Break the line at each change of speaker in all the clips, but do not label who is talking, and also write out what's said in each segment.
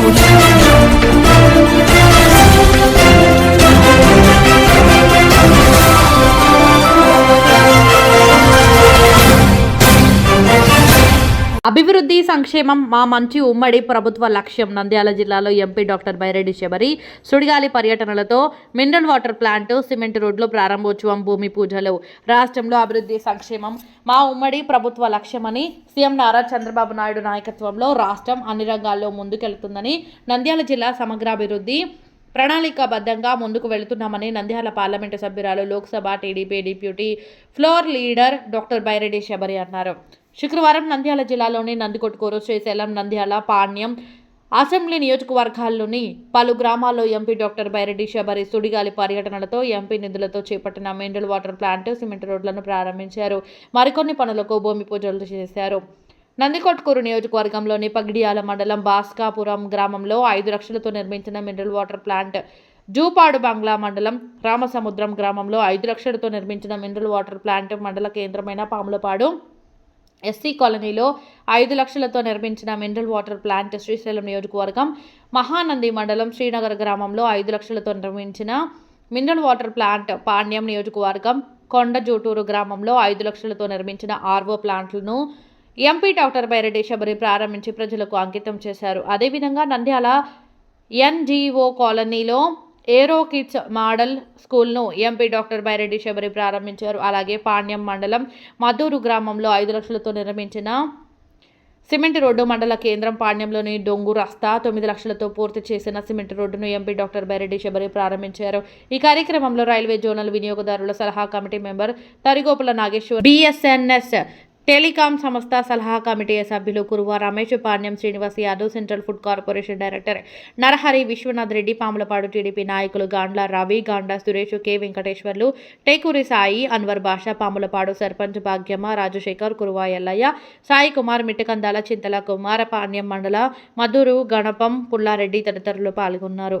Saúde. అభివృద్ధి సంక్షేమం మా మంచి ఉమ్మడి ప్రభుత్వ లక్ష్యం. నంద్యాల జిల్లాలో ఎంపీ డాక్టర్ బైరెడ్డి శబరి సుడిగాలి పర్యటనలతో మినరల్ వాటర్ ప్లాంట్ సిమెంట్ రోడ్లు ప్రారంభోత్సవం భూమి పూజలు. రాష్ట్రంలో అభివృద్ధి సంక్షేమం మా ఉమ్మడి ప్రభుత్వ లక్ష్యమని సీఎం నారా చంద్రబాబు నాయుడు నాయకత్వంలో రాష్ట్రం అన్ని రంగాల్లో ముందుకెళ్తుందని నంద్యాల జిల్లా సమగ్రాభివృద్ధి ప్రణాళికాబద్ధంగా ముందుకు వెళుతున్నామని నంద్యాల పార్లమెంటు సభ్యురాలు Lok Sabha TDP deputy floor leader doctor Byreddy Sabari అన్నారు. శుక్రవారం నంద్యాల జిల్లాలోని నందికొట్కూరు శ్రీశైలం నంద్యాల పాణ్యం అసెంబ్లీ నియోజకవర్గాల్లోని పలు గ్రామాల్లో ఎంపీ డాక్టర్ బైరెడ్డి శబరి సుడిగాలి పర్యటనలతో ఎంపీ నిధులతో చేపట్టిన మినరల్ వాటర్ ప్లాంట్ సిమెంట్ రోడ్లను ప్రారంభించారు. మరికొన్ని పనులకు భూమి పూజలు చేశారు. నందికొట్కూరు నియోజకవర్గంలోని పగిడియాల మండలం భాస్కాపురం గ్రామంలో ఐదు లక్షలతో నిర్మించిన mineral water plant Jupadu Bungalow మండలం రామసముద్రం గ్రామంలో ఐదు లక్షలతో నిర్మించిన మినరల్ వాటర్ ప్లాంట్ మండల కేంద్రమైన పాములపాడు ఎస్సీ కాలనీలో ఐదు లక్షలతో నిర్మించిన మినరల్ వాటర్ ప్లాంట్ శ్రీశైలం నియోజకవర్గం మహానంది మండలం శ్రీనగర్ గ్రామంలో ఐదు లక్షలతో నిర్మించిన మినరల్ వాటర్ ప్లాంట్ పాణ్యం నియోజకవర్గం కొండజూటూరు గ్రామంలో ఐదు లక్షలతో నిర్మించిన ఆర్వో ప్లాంట్లను ఎంపీ డాక్టర్ బైరెడ్డి శబరి ప్రారంభించి ప్రజలకు అంకితం చేశారు. అదేవిధంగా నంద్యాల ఎన్జీఓ కాలనీలో ఏరో కిడ్స్ మోడల్ స్కూల్ను ఎంపీ డాక్టర్ బైరెడ్డి శబరి ప్రారంభించారు. అలాగే పాణ్యం మండలం మధూరు గ్రామంలో ఐదు లక్షలతో నిర్మించిన సిమెంట్ రోడ్డు మండల కేంద్రం పాణ్యంలోని డొంగు రస్తా తొమ్మిది లక్షలతో పూర్తి చేసిన సిమెంట్ రోడ్డును ఎంపీ డాక్టర్ బైరెడ్డి శబరి ప్రారంభించారు. ఈ కార్యక్రమంలో రైల్వే జోనల్ వినియోగదారుల సలహా committee member Tarigopula Nageshwar BSNL telecom సంస్థ సలహా కమిటీ సభ్యులు Kuruva Ramesh Panyam Srinivas Yadav central food corporation director Narahari Viswanath Reddy Pamulapadu TDP నాయకులు గాండ్ల రవి గాండ్ల సురేష్ కె వెంకటేశ్వర్లు టేకూరి సాయి అన్వర్ బాషా పాములపాడు సర్పంచ్ భాగ్యమ్మ రాజశేఖర్ కురువ ఎల్లయ్య సాయి కుమార్ మిట్టకందాల చింతల కుమార పాణ్యం మండల మధురు గణపం పుల్లారెడ్డి తదితరులు పాల్గొన్నారు.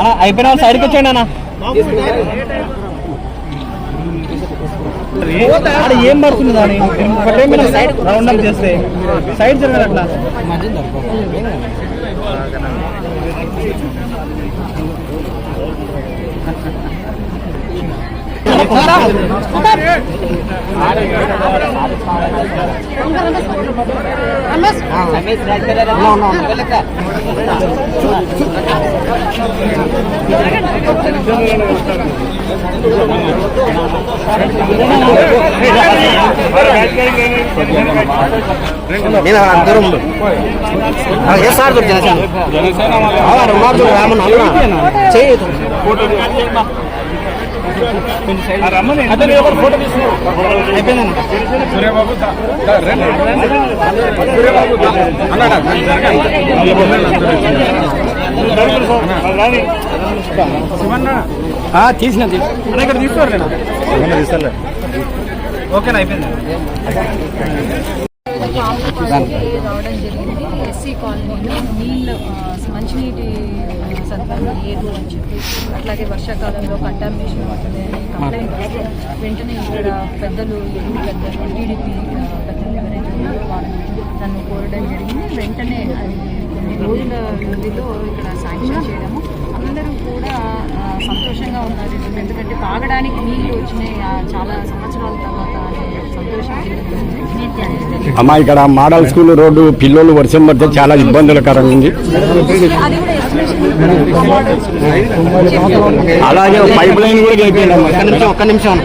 సైడ్కి
అయిపోయిన సైడ్కి వచ్చేయండి అన్న. ఏం పడుతుంది దాని? ఒకటే మీరు సైడ్ రౌండ్ అప్ చేస్తే. సైడ్ జరగాలి అట్లా.
నేను అందరం ఏ సార్ జనసేన ఉన్నారు రామన్ అన్న చేయదు
అతను ఎవరు ఫోటో తీసుకున్నారు అయిపోయిందన్న తీసిన అన్న ఇక్కడ తీసుకోరు నేను ఓకేనా అయిపోయింది?
రావడం జరిగింది. ఎస్సీ కాలనీలో నీళ్ళు మంచినీటి సదుపాయం లేదు అని చెప్పి అట్లాగే వర్షాకాలంలో కంటామినేషన్ అవుతుంది అని కంప్లైంట్ వస్తే వెంటనే ఇక్కడ పెద్దలు ఎన్ని పెద్దలు టీడీపీ పెద్దలు ఎవరైతే ఉన్నారో వాళ్ళు నన్ను కోరడం జరిగింది. వెంటనే అది కొన్ని రోజుల వ్యవధిలో ఇక్కడ శాంక్షన్ చేయడము. అందరూ కూడా సంతోషంగా ఉన్నారు. ఎందుకంటే తాగడానికి నీళ్ళు వచ్చినాయి. చాలా సంవత్సరాల తర్వాత.
అమ్మా ఇక్కడ మోడల్ స్కూల్ రోడ్డు పిల్లలు వర్షం పడితే చాలా ఇబ్బందులకరంగా ఉంది. అలాగే పైప్ లైన్ కూడా అయిపోయింది
ఒక్క నిమిషం ఒక్క నిమిషం.